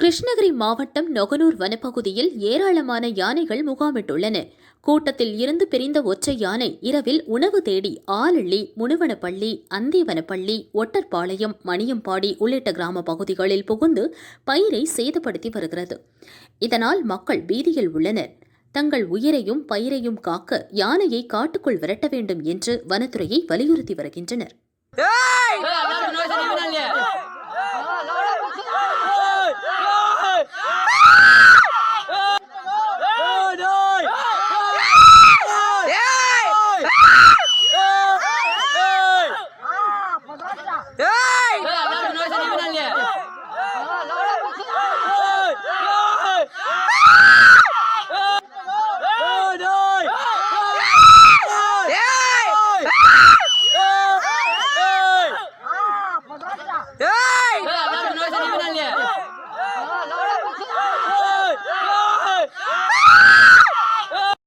கிருஷ்ணகிரி மாவட்டம் நொகனூர் வனப்பகுதியில் ஏராளமான யானைகள் முகாமிட்டுள்ளன. கூட்டத்தில் இருந்து பிரிந்த ஒற்றை யானை இரவில் உணவு தேடி ஆலள்ளி முனுவனப்பள்ளி அந்திவனப்பள்ளி ஒட்டற்பாளையம் மணியம்பாடி உள்ளிட்ட கிராம பகுதிகளில் புகுந்து பயிரை சேதப்படுத்தி வருகிறது. இதனால் மக்கள் பீதியில் உள்ளனர். தங்கள் உயிரையும் பயிரையும் காக்க யானையை காட்டுக்குள் விரட்ட வேண்டும் என்று வனத்துறையை வலியுறுத்தி வருகின்றனர்.